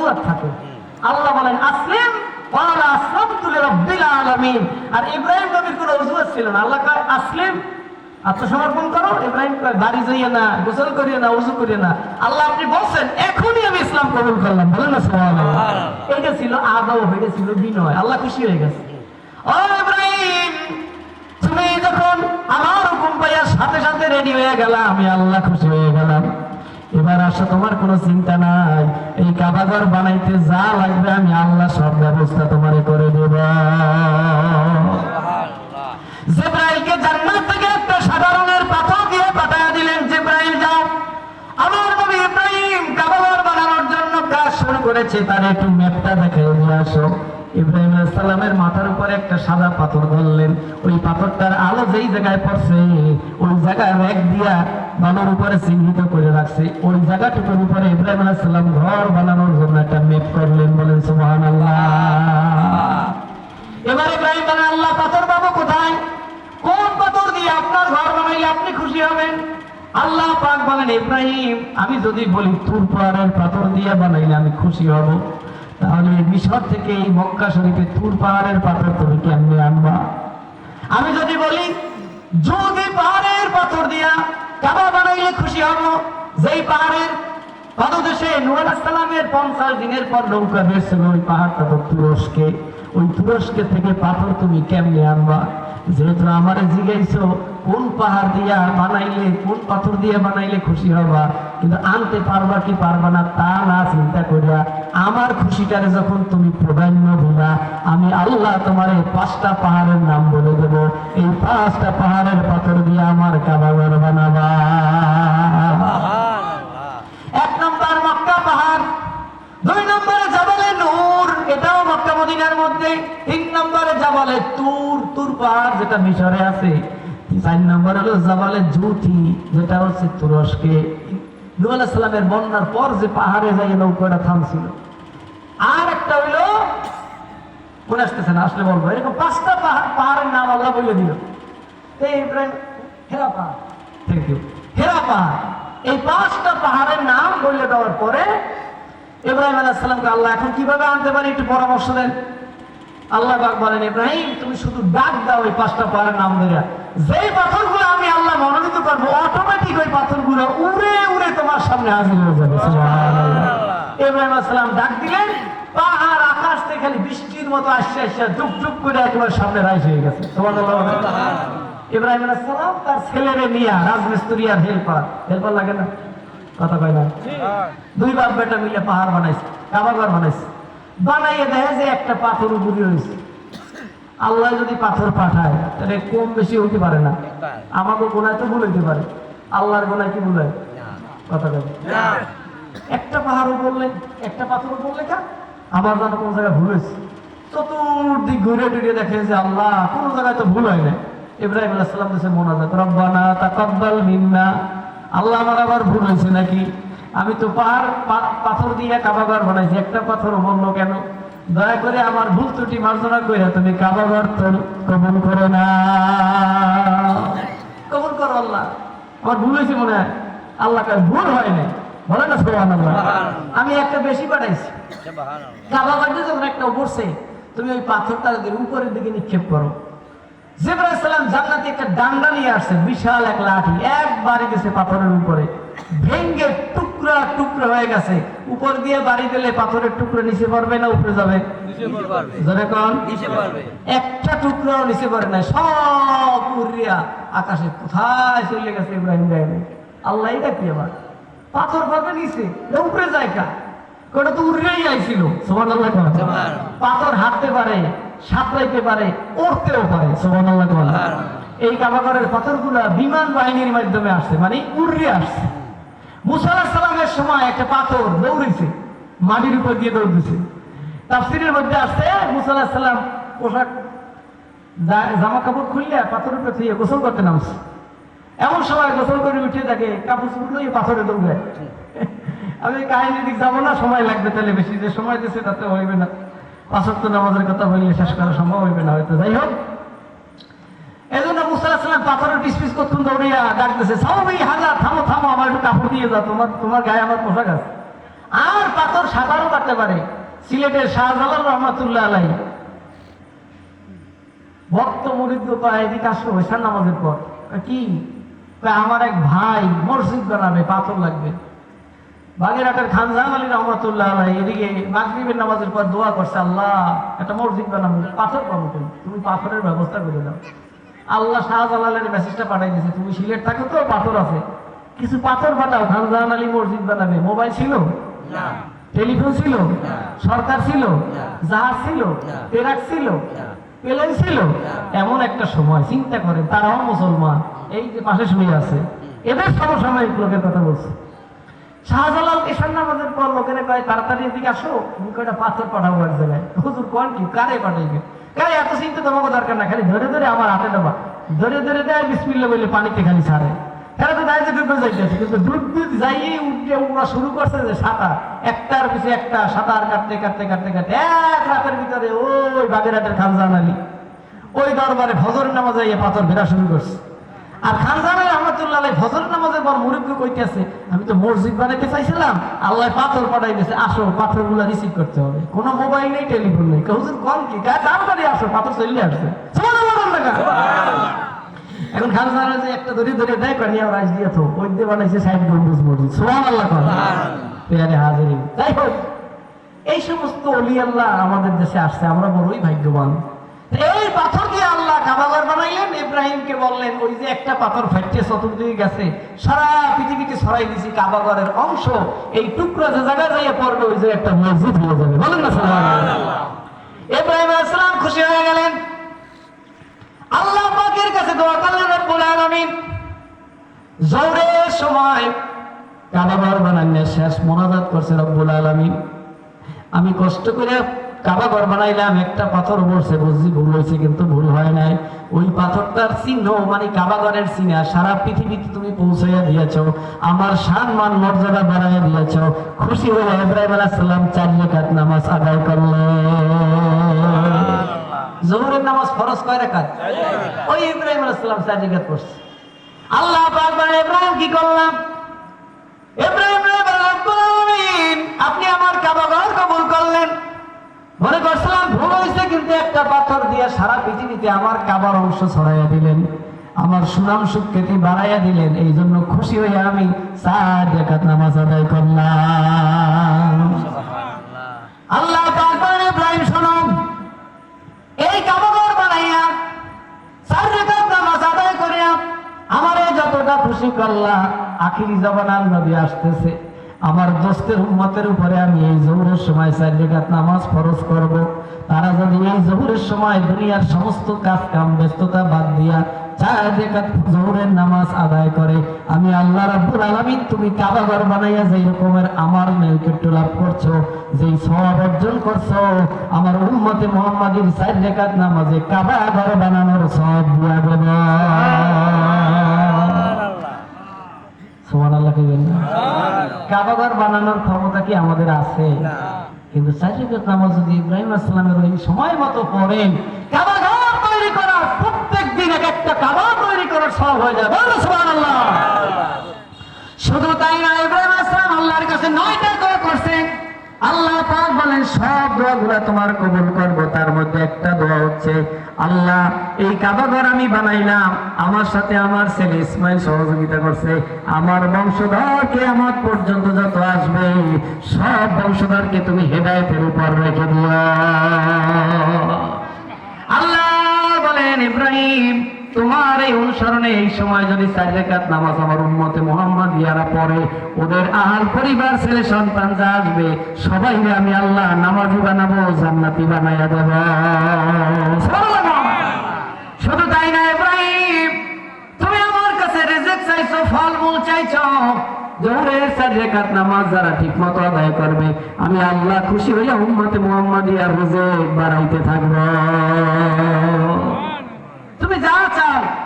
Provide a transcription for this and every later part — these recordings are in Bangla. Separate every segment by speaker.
Speaker 1: অজুহাত থাকে। আল্লাহ বলেন আসলিম ওয়ালা আসলামতু লিরাব্বিল আলামিন। আর ইব্রাহিম নবীর কোনো অজুহাত ছিল না। আল্লাহ কয় আসলিম আত্মসমর্পণ করো। ইব্রাহিম কয় বাড়ি যাইয়ে না গোসল করিয়ে না উজু করিয়ে না। আল্লাহ আপনি বলছেন এখনই আমি ইসলাম কবুল করলাম। বলেন না এটা ছিল এটা ছিল বিনয়। আল্লাহ খুশি হয়ে গেছে। ও ইব্রাহিম তুমি যখন আমার হুকুম পাইয়ার সাথে সাথে রেডি হয়ে গেলাম আমি আল্লাহ খুশি হয়ে গেলাম। এবার আসো, তোমার কোনো চিন্তা নাই। এই কাবাঘর বানাইতে যা লাগবে আমি আল্লাহ সব ব্যবস্থা তোমারে করে দেব। জিব্রাইলকে জান্নাত থেকে একটা সাদা রঙের পাথর দিয়ে পাঠায় দিলেন, জিব্রাইল, যাও। আমার নবী ইব্রাহিম কাবাঘর বানানোর জন্য কাজ শুরু করেছে, তার একটু ম্যাপটা দেখে নিয়ে আসো। ইব্রাহিম সালামের মাথার উপরে একটা সাদা পাথর ধরলেন। ওই পাথরটার আলো যেই জায়গায় পড়ছে, ওই জায়গায় রেক দিয়া বানোর উপরে চিহ্নিত করে রাখছে। ওই জায়গাটুকুর উপরে ইব্রাহিম সালাম ঘর বানানোর জন্য একটা ম্যাপ করলেন, বলেন সুবহান এবার ইব্রাহিম আল্লাহ, পাথর পাবো কোথায়? কোন পাথর দিয়ে আপনার ঘর বানাইলে আপনি খুশি হবেন? আল্লাহ পাক বলেন, ইব্রাহিম, আমি যদি বলি তুর পাহাড়ের পাথর দিয়ে বানাইলে আমি খুশি হব। তাহলে মিশর থেকে এই মক্কা শরীফে তুর পাহাড়ের পাথর তুমি কেমনে আনবা? আমি যদি বলি, যদি পাহাড়ের পাথর দিয়া কাবা বানাইলে খুশি হব, যেই পাহাড়ের পাদদেশে নুয়াল আসসালামের পঞ্চাশ দিনের পর নৌকা বেসছিল ওই পাহাড়টা তো তুরস্কে। ওই তুরস্কে থেকে পাথর তুমি কেমনে আনবা? যেহেতু আমারে জিজ্ঞাইছো কোন পাহাড় দিয়া বানাইলে, কোন পাথর দিয়ে বানাইলে খুশি হবা? কিন্তু আনতে পারবা কি পারবা না তা না চিন্তা করিয়া আমার খুশিটারে যখন তুমি প্রাধান্য দিবা আমি আল্লাহ তোমার এই পাঁচটা পাহাড়ের নাম বলে দেব। এই পাঁচটা পাহাড়ের পাথর দিয়ে আমার কাবাগর বানাবা এক নম্বর মক্কা পাহাড় দুই নম্বরে জাবালে নূর এটাও মক্কা মদিনার মধ্যে তিন নম্বরে জাবালে তুর তুর পাহাড় যেটা মিশরে আছে। চার নম্বর হলো জাবালে জুথি যেটা হচ্ছে তুরস্কে। সালামের বন্যার পর যে পাহাড়ে যাই নৌকাটা থামছিল। আর একটা হইল, মনে আসতেছে না, আসলে বলব, এরকম পাঁচটা পাহাড়, পাহাড়ের নাম আল্লাহ বলে দিল। এই হেরা পাহাড়। থ্যাংক ইউ হেরা পাহাড়। এই পাঁচটা পাহাড়ের নাম বলে দেওয়ার পরে ইব্রাহিম সালামকে আল্লাহ এখন কীভাবে আনতে পারি একটু পরামর্শ দেন। আল্লাহ পাক বলেন ইব্রাহিম তুমি শুধু ডাক দাও এই পাঁচটা পাহাড়ের নাম ধরে। যেই পাথরগুলো আমি আল্লাহ মনোনীত করব অটোমেটিক ওই পাথরগুলো উড়ে উড়ে তোমার সামনে হাজির হয়ে যাবে। ইব্রাহিম আলাইহিস সালাম ডাক দিলেন পাহাড় আকাশ থেকে খালি বৃষ্টির মতো আসছে আসছে ডুব ডুব করে একেবারে সামনে রাইজ হয়ে গেছে। ইব্রাহিম আলাইহিস সালাম তার ছেলেরে নিয়ে রাজমিস্ত্রি আর হেল্পার হেল্পার লাগে না? কথা কয় না? দুই বাপ বেটা মিলে পাহাড় বানাইছে কাবাঘর বানাইছে। বানাইয়ে দেখে যে একটা পাথর উপরে হয়েছে আল্লাহ যদি পাথর পাঠায় তাহলে কম বেশি হইতে পারে না। আমাকে গোনায় তো ভুল হইতে পারে। আল্লাহর গোনায় কি ভুল হয়? কথা একটা পাহাড় বললে একটা পাথর বললে কা আমার জানো কোন জায়গায় ভুল হয়েছে। চতুর্দিক ঘুরে টুরে দেখে যে আল্লাহ কোন জায়গায় তো ভুল হয় না ইব্রাহিম আলাইহিস সালাম দেশে মোনাজাত রব্বানা তাকাব্বাল মিন্না। আল্লাহ আমার আবার ভুল হয়েছে নাকি? আমি তো পাহাড় পাথর দিয়ে কাবাঘর বানাইছি একটা পাথর বলল কেন? দয়া করে আমার ভুল ত্রুটি মার্জনা করে তুমি কাবাঘর কবুল করে না। কবুল করো আল্লাহ। আমার ভুল হয়েছে মনে হয়। আল্লাহ ভুল হয় না বলে না সোহান আমি একটা বেশি পাঠাইছি কাবাঘরটা যখন একটা উপরছে তুমি ওই পাথরটা উপরের দিকে নিক্ষেপ করো। জিব্রাইল সালাম জান্নাতে একটা ডান্ডা নিয়ে আসছে বিশাল এক লাঠি একবারই গেছে পাথরের উপরে। ভেঙ্গে টুকরা টুকরা হয়ে গেছে। উপর দিয়ে বাড়ি দিলে পাথরের টুকরো নিচে পড়বে না উপরে যাবে? একটা টুকরাও নিচে পড়ে না সব উড়িয়া আকাশে কোথায় চলে গেছে ইব্রাহিম গায়ে আল্লাহ এটা কি আবার। পাথর পাবে নিচে উপরে যায় কা? কোটা তো উড়িয়াই আইছিল সোমান আল্লাহ পাথর হাঁটতে পারে সাঁতরাইতে পারে উড়তেও পারে সোমান আল্লাহ এই কাবাগরের পাথরগুলা বিমান বাহিনীর মাধ্যমে আসছে মানে উড়ে আসছে। মুসাল্লাহ সময় একটা পাথর দৌড়েছে মাটির উপর দিয়ে দৌড়তেছে তাফসিরের মধ্যে আসছে মুসাল্লাহ পোশাক জামা কাপড় খুললে পাথরের উপরে গোসল করতে নামছে। এমন সময় গোসল করে উঠে থাকে কাপড় চুপড় পাথরে দৌড়ে আমি কাহিনী দিক যাব না, সময় লাগবে তাহলে বেশি যে সময় দিচ্ছে তাতে হইবে না। পাঁচক্ত নামাজের কথা বললে শেষ করা সম্ভব হইবে না হয়তো। যাই হোক পাথরের পিস পিস করতুন দৌড়িয়া ডাকতেছে থামো থামো, আমার একটু কাপড় দিয়ে যাও, তোমার তোমার গায়ে আমার পোশাক আছে। আর পাথর সাঁতারও কাটতে পারে, সিলেটের শাহজালাল রহমাতুল্লাহ আলাই ভক্ত মুরিদ পায় এদিকে আসো এসার নামাজের পর। কি? আমার এক ভাই মসজিদ বানাবে, পাথর লাগবে। বাগেরহাটের খানজাহান আলী রহমতুল্লাহ আলাই এদিকে মাগরিবের নামাজের পর দোয়া করছে, আল্লাহ, একটা মসজিদ বানাবো, পাথর পাবো তুমি পাথরের ব্যবস্থা করে দাও। আল্লাহ শাহজালালের মেসেজটা পাঠাই দিয়েছে তুমি সিলেট থাকো তো পাথর আছে। কিছু পাথর পাঠাও খানজাহান আলী মসজিদ বানাবে। মোবাইল ছিল?
Speaker 2: না।
Speaker 1: টেলিফোন ছিল? সরকার ছিল? জাহাজ ছিল?
Speaker 2: না।
Speaker 1: ছিল। প্লেন ছিল? এমন একটা সময় চিন্তা করেন তারাও মুসলমান এই যে পাশে শুয়ে আছে। এদের সমসাময়িক লোকের কথা বলছে। শাহজালাল এসার নামাজের পর লোকেরা কয় তাড়াতাড়ি এদিকে আসো। তুমি কয়টা পাথর পাঠাবো এক জায়গায়। হুজুর কোন কি? কারে পাঠাইবে? কারে এত চিন্তা তোমাকে দরকার না খালি ধরে ধরে আমার হাতে দেবা ধরে ধরে দেয় বিসমিল্লা বলে পানিতে খালি ছাড়ে। তারা তো দাঁড়িয়ে ডুবে যাইতেছে, কিন্তু ডুব ডুব যাইয়ে উঠে উড়া শুরু করছে যে সাঁতার। একটার পিছিয়ে একটা, সাঁতার কাটতে কাটতে কাটতে কাটতে এক রাতের ভিতরে ওই বাগেরহাটের খালজান আলী। ওই দরবারে ফজর নামা যাইয়ে পাথর ফেরা শুরু করছে। আর খানজান রহমতুল্লাহ ফজর নামাজের পর মুরব্বী কইতেছে আমি তো মসজিদ বানাইতে চাইছিলাম আল্লাহ পাথর পাঠাই দিয়েছে আসো পাথরগুলা রিসিভ করতে হবে। কোনো মোবাইল নেই টেলিফোন নেই। হুজুর কম কি তাড়াতাড়ি আসো পাথর চলে আসছে কেন? এখন খান সাহেব যে একটা ধরে ধরে দেয় রাজ দিয়ে তো ওই দিয়ে বানাইছে সাইড গম্বুজ মসজিদ। সোহান আল্লাহ কর পেয়ারে হাজারি। হোক এই সমস্ত অলি আল্লাহ আমাদের দেশে আসছে আমরা বড়ই ভাগ্যবান। এই পাথর দিয়ে আল্লাহ কাবাগর বানাইলেন ইব্রাহিমকে বললেন ওই যে একটা পাথর ফাইটে চতুর্দিকে গেছে। সারা পৃথিবীকে ছড়াই দিছি কাবাগরের অংশ। এই টুকরা যে জায়গায় যাইয়ে পড়বে ওই যে একটা মসজিদ হয়ে যাবে। বলেন না ইব্রাহিম আসসালাম খুশি হয়ে গেলেন। আল্লাহ পাকের কাছে দোয়া করলেন রব্বুল আলামিন জোরের সময় কাবাঘর বানাইলে শেষ মোনাজাত করছে রব্বুল আলামিন। আমি কষ্ট করে কাবাঘর বানাইলাম, একটা পাথর বলছে বুঝছি, ভুল হয়েছে কিন্তু ভুল হয় নাই। ওই পাথরটার চিহ্ন মানে কাবাঘরের চিহ্ন, সারা পৃথিবীতে তুমি পৌঁছাইয়া দিয়েছ, আমার সম্মান, মর্যাদা বাড়াইয়া দিয়েছ। খুশি হয়ে ইব্রাহিম আলাইহিস সালাম চার রাকাত নামাজ আদায় করলেন। জোহরের নামাজ ফরজ কয় রাকাত? ওই ইব্রাহিম আলাইহিস সালাম চার রাকাত পড়ছে। আল্লাহ পাক ইব্রাহিম, কি করলাম? ইব্রাহিম আপনি আমার কাবাঘর কবুল করলেন। মনে করছিলাম ভুল হয়েছে কিন্তু একটা পাথর দিয়ে সারা পৃথিবীতে আমার কাবার অংশ ছড়াইয়া দিলেন আমার সুনাম সুখ্যাতি বাড়াইয়া দিলেন এই জন্য খুশি হয়ে আমি চার নামাজ আদায় করলাম। আল্লাহ বলেন, ইব্রাহিম শোনো এই কাবাঘর বানাইয়া চার রেখাত নামাজ আদায় করিয়া আমারে যতটা খুশি করলা আখিরি জবানার নবী আসতেছে। আমার দোস্তের উম্মতের উপরে আমি এই জহুরের সময় চার রেখাত নামাজ ফরজ করব। তারা যদি এই জহুরের সময় দুনিয়ার সমস্ত কাজ কাম ব্যস্ততা বাদ দিয়া চার রেখাত জহুরের নামাজ আদায় করে, আমি আল্লাহ রাব্বুল আলামিন তুমি কাবাঘর বানাইয়া যেই রকমের আমার নৈকট্য লাভ করছ যেই সওয়াব অর্জন করছ, আমার উম্মতে মুহাম্মাদির চার রেখাত নামাজে কাবা কাবাঘর বানানোর সওয়াব দিয়া দেব। সুবহানাল্লাহ কইবেন না? কাবাঘর বানানোর ক্ষমতা কি আমাদের আছে? কিন্তু চার নামাজ যদি ইব্রাহিম আসসালামের ওই সময় মতো পড়েন কাবাঘর তৈরি করার প্রত্যেক দিন এক একটা কাবা তৈরি করার সব হয়ে যায় বলো সুবহানাল্লাহ শুধু তাই না ইব্রাহিম আসলাম আল্লাহর কাছে নয়টা দোয়া করছে আল্লাহ পাক বলেন সব দোয়াগুলো তোমার কবুল করব, তার মধ্যে একটা দোয়া হচ্ছে, আল্লাহ, এই কাবাঘর আমি বানাইলাম, আমার সাথে আমার ছেলে ইসমাইল সহযোগিতা করছে, আমার বংশধরকে আমার পর্যন্ত যত আসবে, সব বংশধরকে তুমি হেদায়েতের উপর রেখে দিও। আল্লাহ বলেন, ইব্রাহিম তোমার এই অনুসরণে এই সময় যদি চার রেখাত নামাজ আমার উন্মতে মোহাম্মদ ইয়ারা পড়ে, ওদের আহাল পরিবার, ছেলে সন্তান যা আসবে সবাই আমি আল্লাহ নামাজি বানাবো, জান্নাতি বানাইয়া দেব। শুধু তাই না, ইব্রাহিম, তুমি আমার কাছে রেজেক চাইছো, ফলমূল চাইছো জোহরের চার রেখাত নামাজ যারা ঠিক মতো আদায় করবে, আমি আল্লাহ খুশি হইয়া উম্মতে মুহাম্মাদিয়ার রেজেক বাড়াইতে থাকব।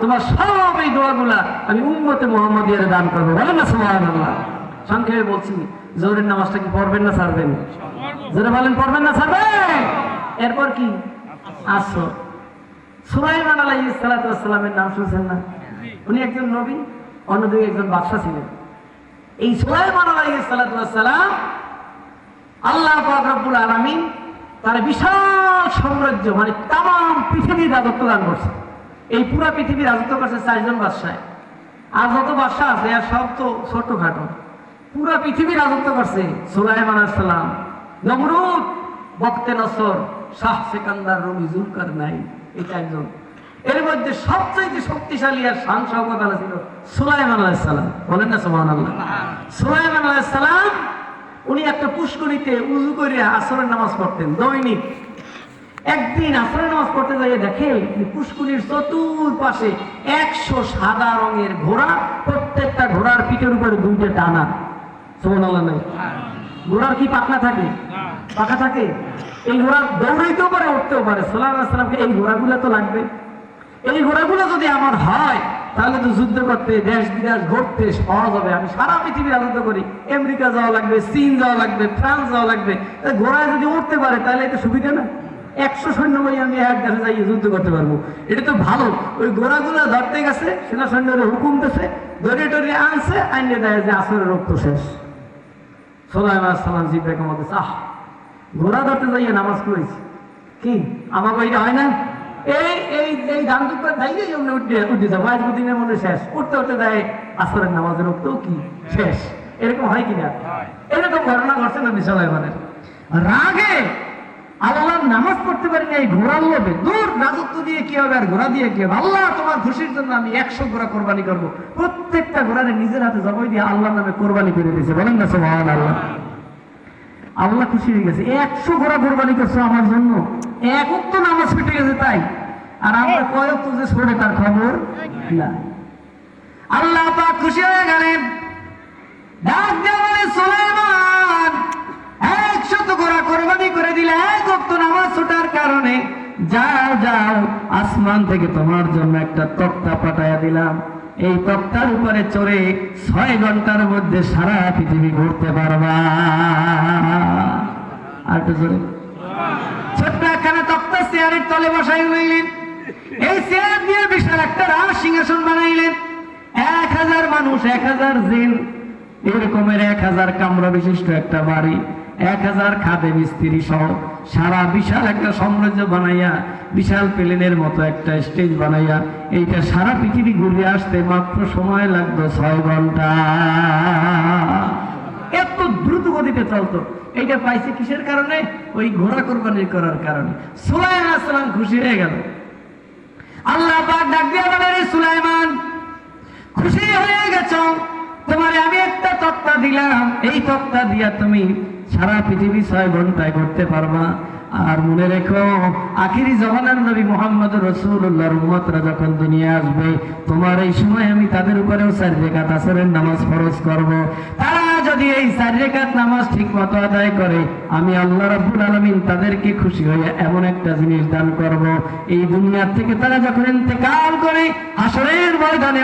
Speaker 1: তোমার সব এই দোয়াগুলা আমি উম্মতে মুহাম্মাদিয়ার দান করব। বলেন না, সুবহানাল্লাহ। সংক্ষেপে বলছি, জোহরের নামাজটা কি পড়বেন না ছাড়বেন? জোরে বলেন, পড়বেন না ছাড়বেন? এরপর কি? আসো সুলাইমান সালাতু নাম শুনছেন না? উনি একজন নবী অন্যদিকে একজন ছিলেন। এই সুলাইমান সালাতু আল্লাহ তার বিশাল সাম্রাজ্য মানে তাম পৃথিবীর রাজত্ব দান করছে এই পুরা পৃথিবীর রাজত্ব করছে চারজন বাদশায় আর যত বাদশা আছে আর সব তো ছোটখাটো পুরা পৃথিবী রাজত্ব করছে সুলাইমান আসসালাম নমরুদ, বক্তে নসর, শাহ সেকান্দার নাই এর মধ্যে সবচেয়ে শক্তিশালী আর শান শওকত ছিল সুলাইমান আলাইসালাম বলেন না আল্লাহ সুলাইমান আলাইসালাম উনি একটা পুষ্করিতে উজু করে আসরের নামাজ পড়তেন, দৈনিক। একদিন আসরের নামাজ পড়তে যাইয়ে দেখে যে পুষ্করির চতুর পাশে একশো সাদা রঙের ঘোড়া, প্রত্যেকটা ঘোড়ার পিঠের উপরে দুইটা নাই। ঘোড়ার কি পাখনা থাকে? পাখা থাকে? এই ঘোড়া দৌড়াইতেও পারে, উঠতেও পারে। সোলাম আসলামকে এই ঘোড়াগুলো তো লাগবে। এই ঘোড়াগুলো যদি আমার হয়, তাহলে তো যুদ্ধ করতে, দেশ বিদেশ ঘুরতে সহজ হবে। আমি সারা পৃথিবী রাজত্ব করি। আমেরিকা যাওয়া লাগবে, চীন যাওয়া লাগবে, ফ্রান্স যাওয়া লাগবে। ঘোড়ায় যদি উঠতে পারে, তাহলে এটা সুবিধা না? একশো সৈন্য বই আমি এক দেশে যাই যুদ্ধ করতে পারব। এটা তো ভালো। ওই ঘোড়াগুলো ধরতে গেছে সেনা সৈন্যরা হুকুম দিছে ধরে টরে আনছে আইনে দেয় যে আসরের রক্ত শেষ। সোলাইমান সালাম জিব্রাকে মধ্যে আহ ঘোড়া ধরতে যাইয়ে নামাজ পড়েছি কি? আমাকে এটা হয় না? এই এই এই ধান দুপুর যাইয়ে অমনি উঠে উঠে যাব আজ দিনের মধ্যে শেষ। উঠতে উঠতে দেয় আসরের নামাজের রক্ত কি? শেষ। এরকম হয় কিনা? এরকম ঘটনা ঘটছে না সোলাইমানের রাগে আল্লাহর নামাজ পড়তে পারি না এই ঘোড়ার লোভে দূর রাজত্ব দিয়ে কি হবে আর ঘোড়া দিয়ে কি হবে? আল্লাহ তোমার খুশির জন্য আমি একশো ঘোড়া কোরবানি করব। প্রত্যেকটা ঘোড়ারে নিজের হাতে জবাই দিয়ে আল্লাহর নামে কোরবানি করে দিয়েছে। বলেন না সোহান আল্লাহ আল্লাহ খুশি হয়ে গেছে। একশো ঘোড়া কোরবানি করছ আমার জন্য। এক তো নামাজ ফেটে গেছে তাই। আর আমরা কয়েক তো যে ছোড়ে তার খবর? না। আল্লাহ পাক খুশি হয়ে গেলেন। ডাক দিয়ে বলে সুলাইমান একশত ঘোড়া কোরবানি করে দিলে এক অক্ত নামাজ ছোটার কারণে যাও যাও, আসমান থেকে তোমার জন্য একটা তক্তা পাঠাইয়া দিলাম। এই তক্তার উপরে চড়ে ছয় ঘণ্টার মধ্যে সারা পৃথিবী ঘুরতে পারবা। আর ছোট্ট তক্তা চেয়ারের তলে বসাই এই চেয়ার দিয়ে বিশাল একটা রাজ সিংহাসন বানাইলেন। এক হাজার মানুষ, এক হাজার জিন, এরকমের এক হাজার কামরা বিশিষ্ট একটা বাড়ি, এক হাজার খাদে মিস্ত্রি সহ সারা বিশাল একটা সাম্রাজ্য বানাইয়া, বিশাল প্লেনের মতো একটা স্টেজ বানাইয়া, এইটা সারা পৃথিবী ঘুরে আসতে মাত্র সময় লাগতো ছয় ঘণ্টা। এত দ্রুত গতিতে চলতো। এইটা পাইছে কিসের কারণে? ওই ঘোড়া কোরবানি করার কারণে। সুলাইমান আসসালাম খুশি হয়ে গেল। আল্লাহ ডাক দিয়ে বলেন "রে সুলাইমান, খুশি হয়ে গেছ? তোমারে আমি একটা তক্তা দিলাম। এই তক্তা দিয়া তুমি সারা পৃথিবী ছয় ঘন্টায় করতে পারবা। আর মনে রেখো, আখিরি জমানার নবী মোহাম্মদ রসুল্লাহর উম্মতরা যখন দুনিয়া আসবে, তোমার এই সময় আমি তাদের উপরেও রেখাত আসরের নামাজ ফরজ করব। তারা যদি এই রেখাত নামাজ ঠিক মতো আদায় করে, আমি আল্লাহ রাব্বুল আলামিন তাদেরকে খুশি হয়ে এমন একটা জিনিস দান করব। এই দুনিয়ার থেকে তারা যখন ইন্তেকাল করে হাসরের ময়দানে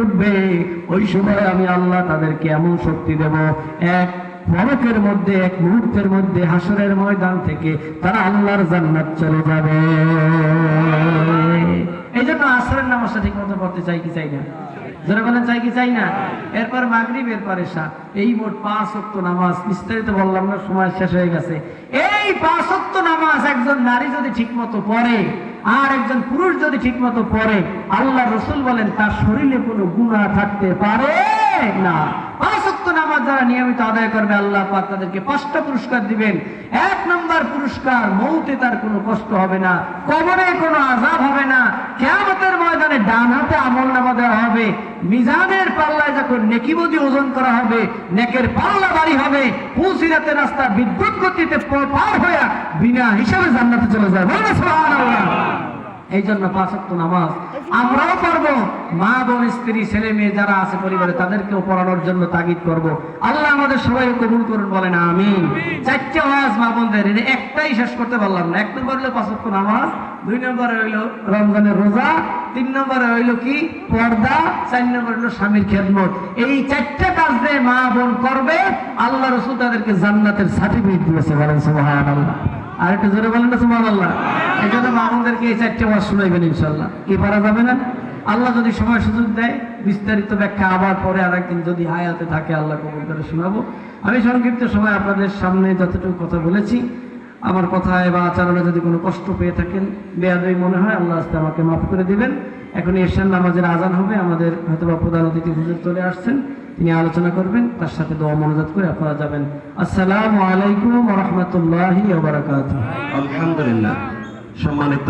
Speaker 1: উঠবে, ওই সময় আমি আল্লাহ তাদেরকে এমন শক্তি দেব। এক পরকের মধ্যে, এক মুহূর্তের মধ্যে, হাসরের ময়দান থেকে তারা আল্লাহর জান্নাত চলে যাবে। এই জন্য আসরের নামাজটা ঠিক মতো পড়তে চাই কি চাই না? যারা বলেন চাই কি চাই না? এরপর মাগরিব, এরপর এসা এই মোট পাঁচ নামাজ, বিস্তারিত বললাম না, সময় শেষ হয়ে গেছে। এই পাঁচ নামাজ একজন নারী যদি ঠিক মতো পড়ে, আর একজন পুরুষ যদি ঠিক মতো পড়ে, আল্লাহ রসুল বলেন, তার শরীরে কোনো গুণা থাকতে পারে না। যারা নিয়মিত আদায় করবে, আল্লাহ পাক তাদেরকে পাঁচটা পুরস্কার দিবেন। এক নম্বর পুরস্কার, মৌতে তার কোনো কষ্ট হবে না, কবরে কোনো আজাব হবে না, কেয়ামতের ময়দানে ডান হাতে আমল নামা দেওয়া হবে, মিজানের পাল্লায় যখন নেকিবদি ওজন করা হবে, নেকের পাল্লা বাড়ি হবে পুলসিরাতে রাস্তা বিদ্যুৎ গতিতে পার হইয়া বিনা হিসাবে জান্নাতে চলে যায় সুবহানাল্লাহ। এই জন্য পাঁচ নামাজ। আমরাও পারব। মা, বোন, স্ত্রী, ছেলে, মেয়ে যারা আছে পরিবারে, তাদেরকেও পড়ানোর জন্য তাগিদ করব। আল্লাহ আমাদের সবাই কবুল করুন, বলেন আমি চারটে আওয়াজ মা বোনদের একটাই শেষ করতে পারলাম না। এক নম্বর হলো পাঁচ নামাজ, দুই নম্বরে হইল রমজানের রোজা, তিন নম্বরে হইল কি? পর্দা, চার নম্বর হইল স্বামীর খেদমত। এই চারটা কাজ দিয়ে মা, বোন করবে, আল্লাহ রসুল তাদেরকে জান্নাতের সার্টিফিকেট দিয়েছে, বলেন সুবহানাল্লাহ। আর একটু জোরে বলেন না সুবহানাল্লাহ। এই জন্য আমাদেরকে এই চারটে মাস শোনাইবেন ইনশাল্লাহ কি পারা যাবে না? আল্লাহ যদি সময় সুযোগ দেয়, বিস্তারিত ব্যাখ্যা আবার পরে আর একদিন যদি হায়াতে থাকে, আল্লাহ কবুল করে শোনাবো। আমি সংক্ষিপ্ত সময় আপনাদের সামনে যতটুকু কথা বলেছি, আমার কথায় বা আচরণে যদি কোনো কষ্ট পেয়ে থাকেন বেয়াদই মনে হয়, আল্লাহ আস্তে আমাকে মাফ করে দিবেন। এখন এরশান নামাজের আজান হবে, আমাদের হয়তো বা প্রধান অতিথি হুজুর চলে আসছেন, তিনি আলোচনা করবেন, তার সাথে দোয়া মনোজাত করে আপনারা যাবেন। আসসালামু আলাইকুম রহমতুল্লাহি
Speaker 3: আলহামদুলিল্লাহ। সম্মানিত